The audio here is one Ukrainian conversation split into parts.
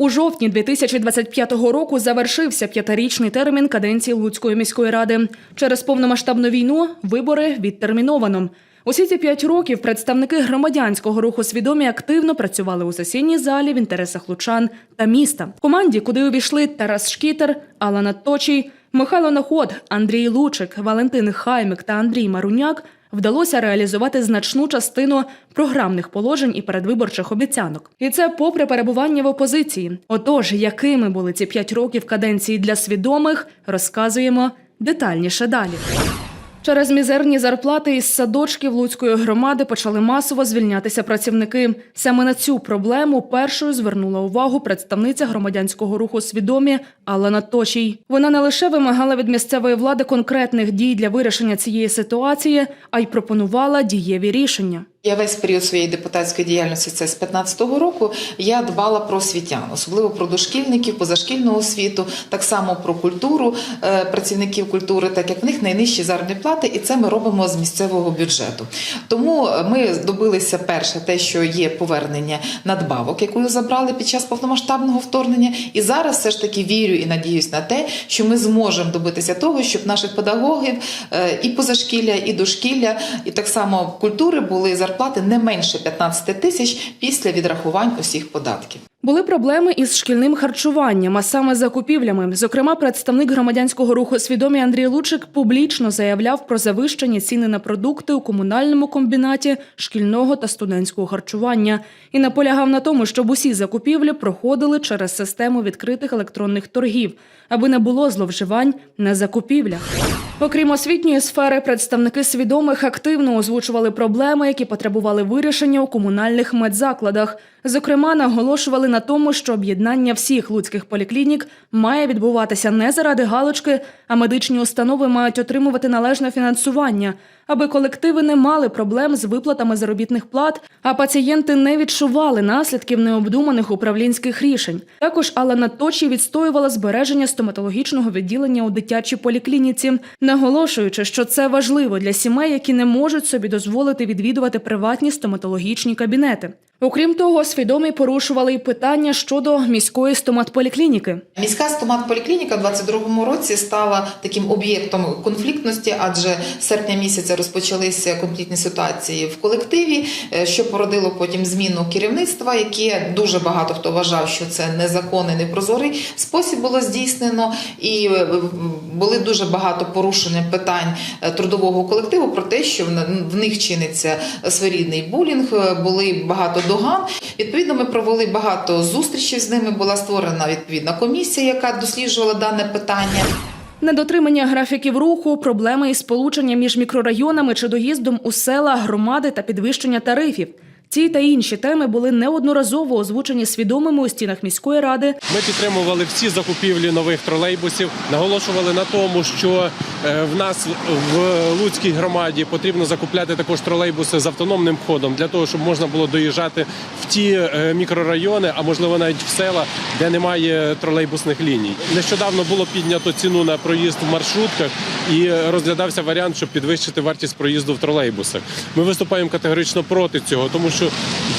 У жовтні 2025 року завершився п'ятирічний термін каденції Луцької міської ради. Через повномасштабну війну вибори відтерміновано. Усі ці п'ять років представники громадянського руху свідомі активно працювали у сесійній залі в інтересах лучан та міста. В команді, куди увійшли Тарас Шкітер, Алана Точій, Михайло Наход, Андрій Лучик, Валентин Хаймик та Андрій Маруняк, вдалося реалізувати значну частину програмних положень і передвиборчих обіцянок. І це попри перебування в опозиції. Отож, якими були ці п'ять років каденції для свідомих, розказуємо детальніше далі. Через мізерні зарплати із садочків Луцької громади почали масово звільнятися працівники. Саме на цю проблему першою звернула увагу представниця громадянського руху свідомі Алана Точій. Вона не лише вимагала від місцевої влади конкретних дій для вирішення цієї ситуації, а й пропонувала дієві рішення. Я весь період своєї депутатської діяльності, це з 15-го року, я дбала про освітян, особливо про дошкільників, позашкільну освіту, так само про культуру е, працівників культури, так як в них найнижчі заробітні плати, і це ми робимо з місцевого бюджету. Тому ми добилися перше, те, що є повернення надбавок, яку забрали під час повномасштабного вторгнення. І зараз все ж таки вірю і надіюсь на те, що ми зможемо добитися того, щоб наших педагогів е, і позашкілля, і дошкілля, і так само культури були зарплати не менше 15 тисяч після відрахувань усіх податків. Були проблеми із шкільним харчуванням, а саме закупівлями. Зокрема, представник громадянського руху свідомі Андрій Лучик публічно заявляв про завищені ціни на продукти у комунальному комбінаті шкільного та студентського харчування і наполягав на тому, щоб усі закупівлі проходили через систему відкритих електронних торгів, аби не було зловживань на закупівлях. Окрім освітньої сфери, представники свідомих активно озвучували проблеми, які потребували вирішення у комунальних медзакладах. Зокрема, наголошували на тому, що об'єднання всіх луцьких поліклінік має відбуватися не заради галочки, а медичні установи мають отримувати належне фінансування, аби колективи не мали проблем з виплатами заробітних плат, а пацієнти не відчували наслідків необдуманих управлінських рішень. Також Алана Точі відстоювала збереження стоматологічного відділення у дитячій поліклініці, наголошуючи, що це важливо для сімей, які не можуть собі дозволити відвідувати приватні стоматологічні кабінети. Окрім того, свідомі порушували й питання щодо міської стоматполіклініки. Міська стомат-поліклініка в 22-му році стала таким об'єктом конфліктності, адже серпня місяця розпочалися конфліктні ситуації в колективі, е, що породило потім зміну керівництва, яке дуже багато хто вважав, що це незаконний, непрозорий спосіб було здійснено, і е, були дуже багато порушень питань е, трудового колективу про те, що в- них чиниться своєрідний булінг, були багато доган. Відповідно, ми провели багато зустрічей з ними. Була створена відповідна комісія, яка досліджувала дане питання. Недотримання графіків руху, проблеми із сполученням між мікрорайонами чи доїздом у села, громади та підвищення тарифів. Ці та інші теми були неодноразово озвучені свідомими у стінах міської ради Ми підтримували всі закупівлі нових тролейбусів, наголошували на тому, що е, в нас в Луцькій громаді потрібно закупляти також тролейбуси з автономним ходом для того, щоб можна було доїжджати в ті е, мікрорайони, а можливо навіть в села, де немає тролейбусних ліній. Нещодавно було піднято ціну на проїзд в маршрутках і розглядався варіант, щоб підвищити вартість проїзду в тролейбусах. Ми виступаємо категорично проти цього, тому що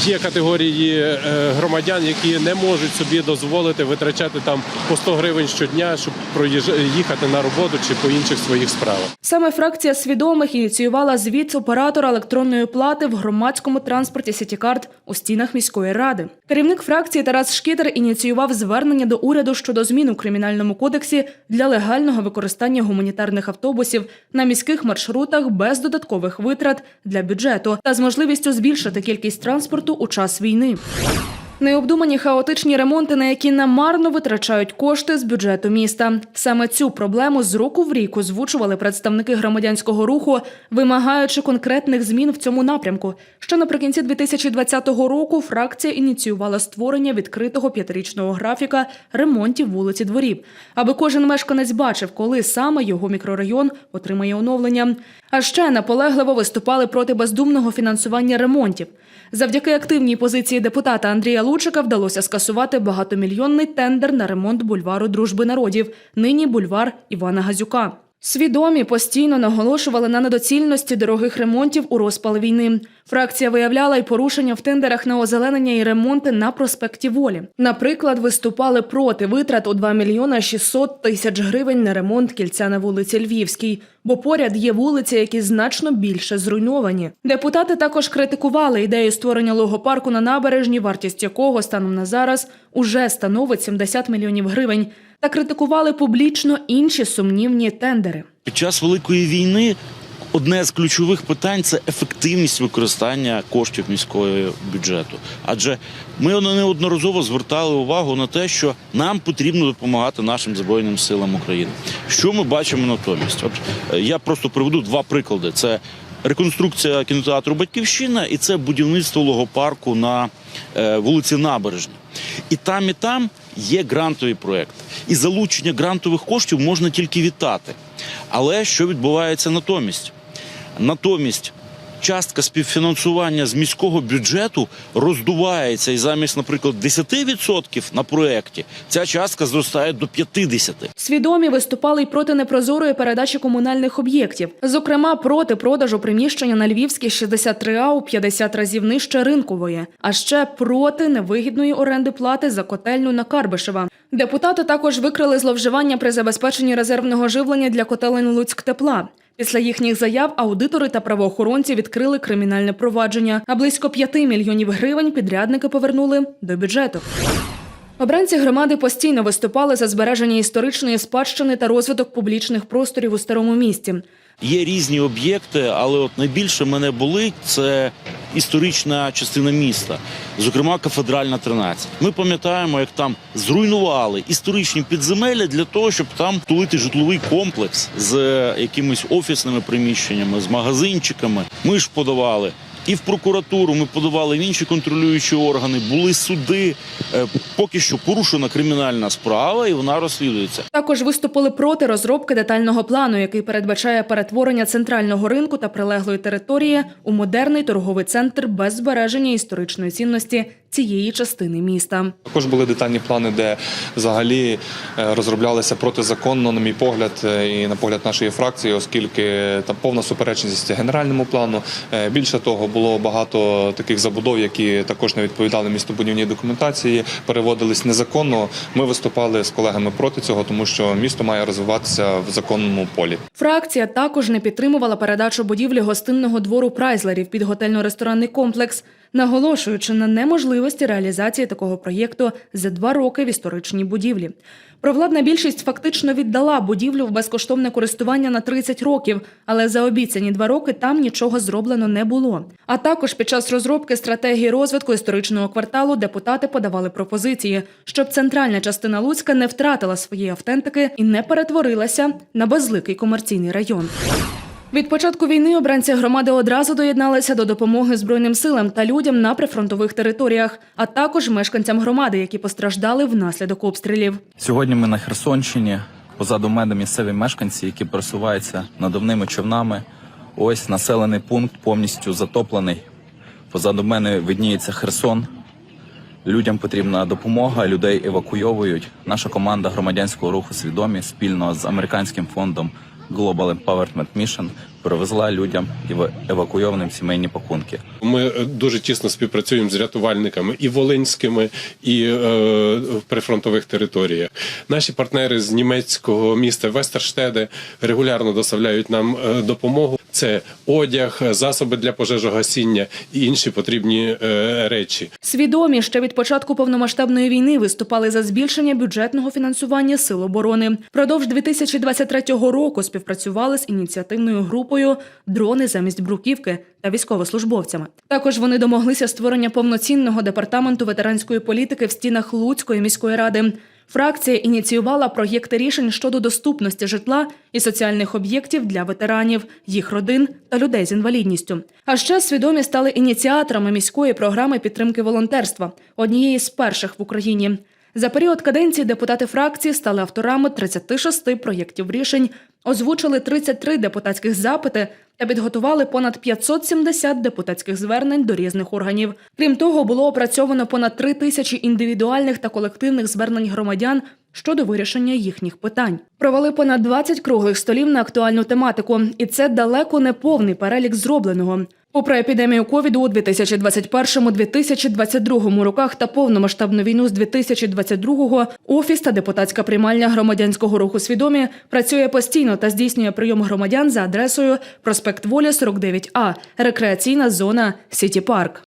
є категорії е, громадян, які не можуть собі дозволити витрачати там по 100 гривень щодня, щоб проїжджа- їхати на роботу чи по інших своїх справах. Саме фракція свідомих ініціювала звіт оператора електронної плати в громадському транспорті Сітікарт у стінах міської ради. Керівник фракції Тарас Шкітер ініціював звернення до уряду щодо змін у кримінальному кодексі для легального використання гуманітарних автобусів на міських маршрутах без додаткових витрат для бюджету та з можливістю збільшити кількість транспорту у час війни. Необдумані хаотичні ремонти, на які намарно витрачають кошти з бюджету міста. Саме цю проблему з року в рік озвучували представники громадянського руху, вимагаючи конкретних змін в цьому напрямку. Ще наприкінці 2020 року фракція ініціювала створення відкритого п'ятирічного графіка ремонтів вулиці дворів, аби кожен мешканець бачив, коли саме його мікрорайон отримає оновлення. А ще наполегливо виступали проти бездумного фінансування ремонтів. Завдяки активній позиції депутата Андрія Лучика вдалося скасувати багатомільйонний тендер на ремонт бульвару Дружби народів, нині бульвар Івана Газюка. Свідомі постійно наголошували на недоцільності дорогих ремонтів у розпал війни. Фракція виявляла й порушення в тендерах на озеленення і ремонти на проспекті Волі. Наприклад, виступали проти витрат у 2 мільйона 600 тисяч гривень на ремонт кільця на вулиці Львівській, бо поряд є вулиці, які значно більше зруйновані. Депутати також критикували ідею створення логопарку на набережні, вартість якого станом на зараз уже становить 70 мільйонів гривень, та критикували публічно інші сумнівні тендери. Під час великої війни одне з ключових питань це ефективність використання коштів міського бюджету. Адже ми неодноразово звертали увагу на те, що нам потрібно допомагати нашим збройним силам України. Що ми бачимо натомість? От е, я просто приведу два приклади: це реконструкція кінотеатру Батьківщина і це будівництво логопарку на е, вулиці Набережній. І там, і там є грантові проекти. І залучення грантових коштів можна тільки вітати. Але що відбувається натомість? Натомість частка співфінансування з міського бюджету роздувається, і замість, наприклад, 10% на проєкті ця частка зростає до 50%. Свідомі виступали й проти непрозорої передачі комунальних об'єктів, зокрема проти продажу приміщення на Львівській 63А у 50 разів нижче ринкової, а ще проти невигідної оренди плати за котельню на Карбишева. Депутати також викрили зловживання при забезпеченні резервного живлення для котелень Луцьк-Тепла. Після їхніх заяв аудитори та правоохоронці відкрили кримінальне провадження, а близько 5 мільйонів гривень підрядники повернули до бюджету. Обранці громади постійно виступали за збереження історичної спадщини та розвиток публічних просторів у старому місті. Є різні об'єкти, але от найбільше мене болить це історична частина міста, зокрема кафедральна 13. Ми пам'ятаємо, як там зруйнували історичні підземелля для того, щоб там тулити житловий комплекс з якимись офісними приміщеннями, з магазинчиками. Ми ж подавали. І в прокуратуру ми подавали в інші контролюючі органи, були суди. Е, Поки що порушена кримінальна справа, і вона розслідується. Також виступили проти розробки детального плану, який передбачає перетворення центрального ринку та прилеглої території у модерний торговий центр без збереження історичної цінності цієї частини міста. Також були детальні плани, де взагалі е, розроблялися протизаконно, на мій погляд, е, і на погляд нашої фракції, оскільки там повна суперечність генеральному плану. Більше того, було багато таких забудов, які також не відповідали містобудівній документації, переводились незаконно. Ми виступали з колегами проти цього, тому що місто має розвиватися в законному полі. Фракція також не підтримувала передачу будівлі гостинного двору Прайзлерів під готельно-ресторанний комплекс, наголошуючи на неможливості реалізації такого проєкту за два роки в історичній будівлі. Провладна більшість фактично віддала будівлю в безкоштовне користування на 30 років, але за обіцяні два роки там нічого зроблено не було. А також під час розробки стратегії розвитку історичного кварталу депутати подавали пропозиції, щоб центральна частина Луцька не втратила своєї автентики і не перетворилася на безликий комерційний район. Від початку війни обранці громади одразу доєдналися до допомоги збройним силам та людям на прифронтових територіях, а також мешканцям громади, які постраждали внаслідок обстрілів. Сьогодні ми на Херсонщині. Позаду мене місцеві мешканці, які пересуваються надувними човнами. Ось населений пункт повністю затоплений. Позаду мене видніється Херсон. Людям потрібна допомога, людей евакуйовують. Наша команда громадянського руху свідомі спільно з американським фондом Global Empowerment Mission привезла людям ев- евакуйованим сімейні пакунки. Ми е, дуже тісно співпрацюємо з рятувальниками і волинськими, і е, в прифронтових територіях. Наші партнери з німецького міста Вестерштеде регулярно доставляють нам е, допомогу. Це одяг, засоби для пожежогасіння і інші потрібні е, речі. Свідомі ще від початку повномасштабної війни виступали за збільшення бюджетного фінансування сил оборони. Продовж 2023 року співпрацювали з ініціативною групою Дрони замість бруківки та військовослужбовцями. Також вони домоглися створення повноцінного департаменту ветеранської політики в стінах Луцької міської ради. Фракція ініціювала проєкти рішень щодо доступності житла і соціальних об'єктів для ветеранів, їх родин та людей з інвалідністю. А ще свідомі стали ініціаторами міської програми підтримки волонтерства, однієї з перших в Україні. За період каденції депутати фракції стали авторами 36 проєктів рішень, озвучили 33 депутатських запити та підготували понад 570 депутатських звернень до різних органів. Крім того, було опрацьовано понад 3 тисячі індивідуальних та колективних звернень громадян щодо вирішення їхніх питань. Провели понад 20 круглих столів на актуальну тематику, і це далеко не повний перелік зробленого. Попри епідемію ковіду у 2021-2022 роках та повномасштабну війну з 2022-го, офіс та депутатська приймальня громадянського руху свідомі працює постійно та здійснює прийом громадян за адресою проспект Волі 49А, рекреаційна зона Сіті Парк.